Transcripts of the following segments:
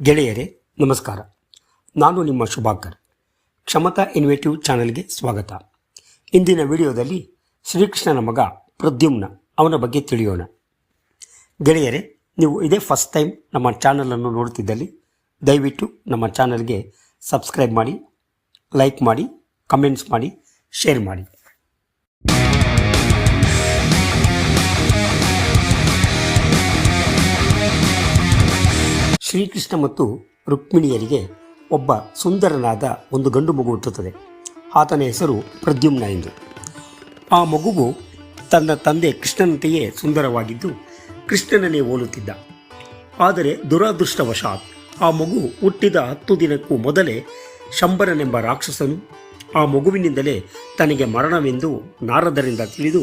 ಗೆಳೆಯರೇ, ನಮಸ್ಕಾರ. ನಾನು ನಿಮ್ಮ ಶುಭಾಕರ್ ಕ್ಷಮತಾ ಇನ್ವೇಟಿವ್ ಚಾನೆಲ್ಗೆ ಸ್ವಾಗತ. ಇಂದಿನ ವಿಡಿಯೋದಲ್ಲಿ ಶ್ರೀಕೃಷ್ಣನ ಮಗ ಪ್ರದ್ಯುಮ್ನ ಅವನ ಬಗ್ಗೆ ತಿಳಿಯೋಣ. ಗೆಳೆಯರೇ, ನೀವು ಇದೇ ಫಸ್ಟ್ ಟೈಮ್ ನಮ್ಮ ಚಾನಲನ್ನು ನೋಡುತ್ತಿದ್ದಲ್ಲಿ, ದಯವಿಟ್ಟು ನಮ್ಮ ಚಾನಲ್ಗೆ ಸಬ್ಸ್ಕ್ರೈಬ್ ಮಾಡಿ, ಲೈಕ್ ಮಾಡಿ, ಕಮೆಂಟ್ಸ್ ಮಾಡಿ, ಶೇರ್ ಮಾಡಿ. ಶ್ರೀಕೃಷ್ಣ ಮತ್ತು ರುಕ್ಮಿಣಿಯರಿಗೆ ಒಬ್ಬ ಸುಂದರನಾದ ಒಂದು ಗಂಡು ಮಗು ಹುಟ್ಟುತ್ತದೆ. ಆತನ ಹೆಸರು ಪ್ರದ್ಯುಮ್ನ ಎಂದು. ಆ ಮಗುವು ತನ್ನ ತಂದೆ ಕೃಷ್ಣನಂತೆಯೇ ಸುಂದರವಾಗಿದ್ದು ಕೃಷ್ಣನನ್ನೇ ಹೋಲುತ್ತಿದ್ದ. ಆದರೆ ದುರಾದೃಷ್ಟವಶಾತ್ ಆ ಮಗು ಹುಟ್ಟಿದ ಹತ್ತು ದಿನಕ್ಕೂ ಮೊದಲೇ ಶಂಬರನೆಂಬ ರಾಕ್ಷಸನು ಆ ಮಗುವಿನಿಂದಲೇ ತನಗೆ ಮರಣವೆಂದು ನಾರದರಿಂದ ತಿಳಿದು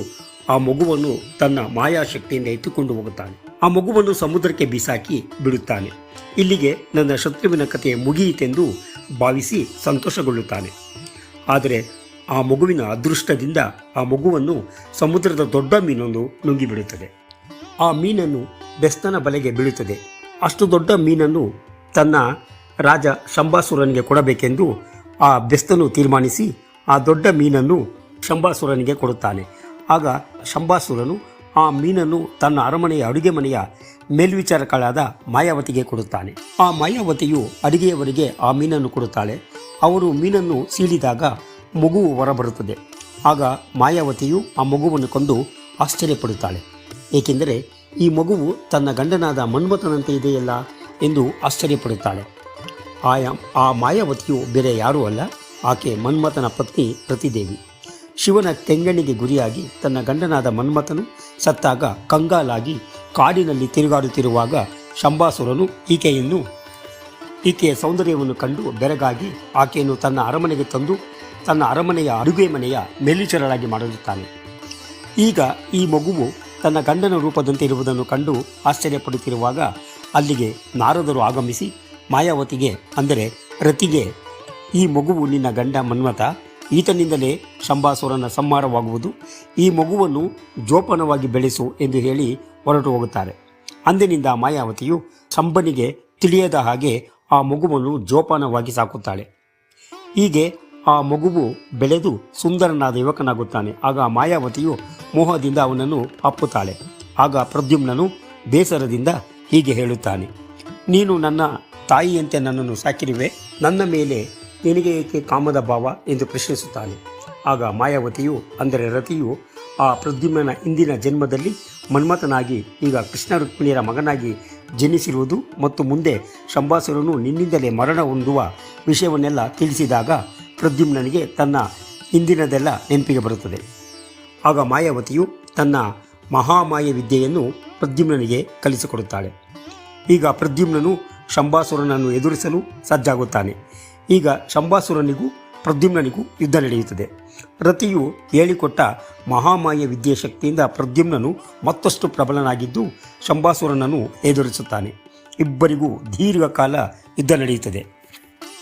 ಆ ಮಗುವನ್ನು ತನ್ನ ಮಾಯಾಶಕ್ತಿಯಿಂದ ಎತ್ತಿಕೊಂಡು ಹೋಗುತ್ತಾನೆ. ಆ ಮಗುವನ್ನು ಸಮುದ್ರಕ್ಕೆ ಬಿಸಾಕಿ ಬಿಡುತ್ತಾನೆ. ಇಲ್ಲಿಗೆ ನನ್ನ ಶತ್ರುವಿನ ಕಥೆ ಮುಗಿಯಿತೆಂದು ಭಾವಿಸಿ ಸಂತೋಷಗೊಳ್ಳುತ್ತಾನೆ. ಆದರೆ ಆ ಮಗುವಿನ ಅದೃಷ್ಟದಿಂದ ಆ ಮಗುವನ್ನು ಸಮುದ್ರದ ದೊಡ್ಡ ಮೀನೊಂದು ನುಂಗಿಬಿಡುತ್ತದೆ. ಆ ಮೀನನ್ನು ಬೆಸ್ತನ ಬಲೆಗೆ ಬೀಳುತ್ತದೆ. ಅಷ್ಟು ದೊಡ್ಡ ಮೀನನ್ನು ತನ್ನ ರಾಜ ಶಂಬಾಸುರನಿಗೆ ಕೊಡಬೇಕೆಂದು ಆ ಬೆಸ್ತನು ತೀರ್ಮಾನಿಸಿ ಆ ದೊಡ್ಡ ಮೀನನ್ನು ಶಂಬಾಸುರನಿಗೆ ಕೊಡುತ್ತಾನೆ. ಆಗ ಶಂಬಾಸುರನು ಆ ಮೀನನ್ನು ತನ್ನ ಅರಮನೆಯ ಅಡುಗೆ ಮನೆಯ ಮೇಲ್ವಿಚಾರಕಳಾದ ಮಾಯಾವತಿಗೆ ಕೊಡುತ್ತಾನೆ. ಆ ಮಾಯಾವತಿಯು ಅಡುಗೆಯವರಿಗೆ ಆ ಮೀನನ್ನು ಕೊಡುತ್ತಾಳೆ. ಅವರು ಮೀನನ್ನು ಸೀಳಿದಾಗ ಮಗುವು ಹೊರಬರುತ್ತದೆ. ಆಗ ಮಾಯಾವತಿಯು ಆ ಮಗುವನ್ನು ಕಂಡು ಆಶ್ಚರ್ಯಪಡುತ್ತಾಳೆ. ಏಕೆಂದರೆ ಈ ಮಗುವು ತನ್ನ ಗಂಡನಾದ ಮನ್ಮಥನಂತೆ ಇದೆಯಲ್ಲ ಎಂದು ಆಶ್ಚರ್ಯಪಡುತ್ತಾಳೆ. ಆಯಾ, ಆ ಮಾಯಾವತಿಯು ಬೇರೆ ಯಾರೂ ಅಲ್ಲ. ಆಕೆ ಮನ್ಮಥನ ಪತ್ನಿ ಪ್ರತಿದೇವಿ. ಶಿವನ ಕೆಂಗಣ್ಣಿಗೆ ಗುರಿಯಾಗಿ ತನ್ನ ಗಂಡನಾದ ಮನ್ಮಥನು ಸತ್ತಾಗ ಕಂಗಾಲಾಗಿ ಕಾಡಿನಲ್ಲಿ ತಿರುಗಾಡುತ್ತಿರುವಾಗ ಶಂಬಾಸುರನು ಈಕೆಯನ್ನು ಈಕೆಯ ಸೌಂದರ್ಯವನ್ನು ಕಂಡು ಬೆರಗಾಗಿ ಆಕೆಯನ್ನು ತನ್ನ ಅರಮನೆಗೆ ತಂದು ತನ್ನ ಅರಮನೆಯ ಅಡುಗೆ ಮನೆಯ ಮೇಲುಚರಳಾಗಿ ಮಾಡಿರುತ್ತಾನೆ. ಈಗ ಈ ಮಗುವು ತನ್ನ ಗಂಡನ ರೂಪದಂತೆ ಇರುವುದನ್ನು ಕಂಡು ಆಶ್ಚರ್ಯಪಡುತ್ತಿರುವಾಗ ಅಲ್ಲಿಗೆ ನಾರದರು ಆಗಮಿಸಿ ಮಾಯಾವತಿಗೆ, ಅಂದರೆ ರತಿಗೆ, ಈ ಮಗುವು ನಿನ್ನ ಗಂಡ ಮನ್ಮಥ ಈತನಿಂದಲೇ ಶಂಬಾಸುರನ ಸಂಹಾರವಾಗುವುದು. ಈ ಮಗುವನ್ನು ಜೋಪಾನವಾಗಿ ಬೆಳೆಸು ಎಂದು ಹೇಳಿ ಹೊರಟು ಹೋಗುತ್ತಾರೆ. ಅಂದಿನಿಂದ ಮಾಯಾವತಿಯು ಶಂಬನಿಗೆ ತಿಳಿಯದ ಹಾಗೆ ಆ ಮಗುವನ್ನು ಜೋಪಾನವಾಗಿ ಸಾಕುತ್ತಾಳೆ. ಹೀಗೆ ಆ ಮಗುವು ಬೆಳೆದು ಸುಂದರನಾದ ಯುವಕನಾಗುತ್ತಾನೆ. ಆಗ ಮಾಯಾವತಿಯು ಮೋಹದಿಂದ ಅವನನ್ನು ಅಪ್ಪುತ್ತಾಳೆ. ಆಗ ಪ್ರದ್ಯುಮ್ನನು ಬೇಸರದಿಂದ ಹೀಗೆ ಹೇಳುತ್ತಾನೆ. ನೀನು ನನ್ನ ತಾಯಿಯಂತೆ ನನ್ನನ್ನು ಸಾಕಿರುವೆ. ನನ್ನ ಮೇಲೆ ನಿನಗೆ ಏಕೆ ಕಾಮದ ಭಾವ ಎಂದು ಪ್ರಶ್ನಿಸುತ್ತಾನೆ? ಆಗ ಮಾಯಾವತಿಯು, ಅಂದರೆ ರತಿಯು, ಆ ಪ್ರದ್ಯುಮ್ನ ಇಂದಿನ ಜನ್ಮದಲ್ಲಿ ಮನ್ಮಥನಾಗಿ, ಈಗ ಕೃಷ್ಣ ರುಕ್ಮಿಣಿಯರ ಮಗನಾಗಿ ಜನಿಸಿರುವುದು ಮತ್ತು ಮುಂದೆ ಶಂಭಾಸುರನು ನಿನ್ನಿಂದಲೇ ಮರಣ ಹೊಂದುವ ವಿಷಯವನ್ನೆಲ್ಲ ತಿಳಿಸಿದಾಗ ಪ್ರದ್ಯುಮ್ನನಿಗೆ ತನ್ನ ಹಿಂದಿನದೆಲ್ಲ ನೆನಪಿಗೆ ಬರುತ್ತದೆ. ಆಗ ಮಾಯಾವತಿಯು ತನ್ನ ಮಹಾಮಾಯ ವಿದ್ಯೆಯನ್ನು ಪ್ರದ್ಯುಮ್ನನಿಗೆ ಕಲಿಸಿಕೊಡುತ್ತಾಳೆ. ಈಗ ಪ್ರದ್ಯುಮ್ನನು ಶಂಭಾಸುರನನ್ನು ಎದುರಿಸಲು ಸಜ್ಜಾಗುತ್ತಾನೆ. ಈಗ ಶಂಬಾಸುರನಿಗೂ ಪ್ರದ್ಯುಮ್ನನಿಗೂ ಯುದ್ಧ ನಡೆಯುತ್ತದೆ. ರತಿಯು ಹೇಳಿಕೊಟ್ಟ ಮಹಾಮಾಯ ವಿದ್ಯಾಶಕ್ತಿಯಿಂದ ಪ್ರದ್ಯುಮ್ನನು ಮತ್ತಷ್ಟು ಪ್ರಬಲನಾಗಿದ್ದು ಶಂಬಾಸುರನನ್ನು ಎದುರಿಸುತ್ತಾನೆ. ಇಬ್ಬರಿಗೂ ದೀರ್ಘಕಾಲ ಯುದ್ಧ ನಡೆಯುತ್ತದೆ.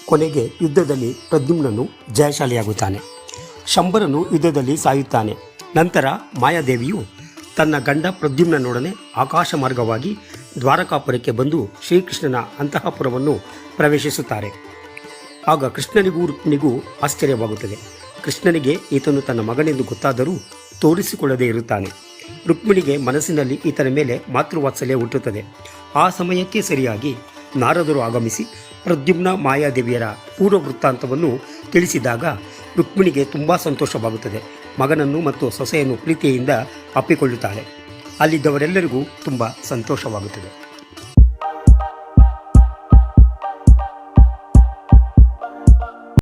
ಕೊನೆಗೆ ಯುದ್ಧದಲ್ಲಿ ಪ್ರದ್ಯುಮ್ನನು ಜಯಶಾಲಿಯಾಗುತ್ತಾನೆ. ಶಂಬರನು ಯುದ್ಧದಲ್ಲಿ ಸಾಯುತ್ತಾನೆ. ನಂತರ ಮಾಯಾದೇವಿಯು ತನ್ನ ಗಂಡ ಪ್ರದ್ಯುಮ್ನನೊಡನೆ ಆಕಾಶ ಮಾರ್ಗವಾಗಿ ದ್ವಾರಕಾಪುರಕ್ಕೆ ಬಂದು ಶ್ರೀಕೃಷ್ಣನ ಅಂತಃಪುರವನ್ನು ಪ್ರವೇಶಿಸುತ್ತಾರೆ. ಆಗ ಕೃಷ್ಣನಿಗೂ ರುಕ್ಮಿಣಿಗೂ ಆಶ್ಚರ್ಯವಾಗುತ್ತದೆ. ಕೃಷ್ಣನಿಗೆ ಈತನು ತನ್ನ ಮಗನೆಂದು ಗೊತ್ತಾದರೂ ತೋರಿಸಿಕೊಳ್ಳದೇ ಇರುತ್ತಾನೆ. ರುಕ್ಮಿಣಿಗೆ ಮನಸ್ಸಿನಲ್ಲಿ ಈತನ ಮೇಲೆ ಮಾತೃವಾತ್ಸಲ್ಯ ಹುಟ್ಟುತ್ತದೆ. ಆ ಸಮಯಕ್ಕೆ ಸರಿಯಾಗಿ ನಾರದರು ಆಗಮಿಸಿ ಪ್ರದ್ಯುಮ್ನ ಮಾಯಾದೇವಿಯರ ಪೂರ್ವ ವೃತ್ತಾಂತವನ್ನು ತಿಳಿಸಿದಾಗ ರುಕ್ಮಿಣಿಗೆ ತುಂಬ ಸಂತೋಷವಾಗುತ್ತದೆ. ಮಗನನ್ನು ಮತ್ತು ಸೊಸೆಯನ್ನು ಪ್ರೀತಿಯಿಂದ ಅಪ್ಪಿಕೊಳ್ಳುತ್ತಾಳೆ. ಅಲ್ಲಿದ್ದವರೆಲ್ಲರಿಗೂ ತುಂಬ ಸಂತೋಷವಾಗುತ್ತದೆ.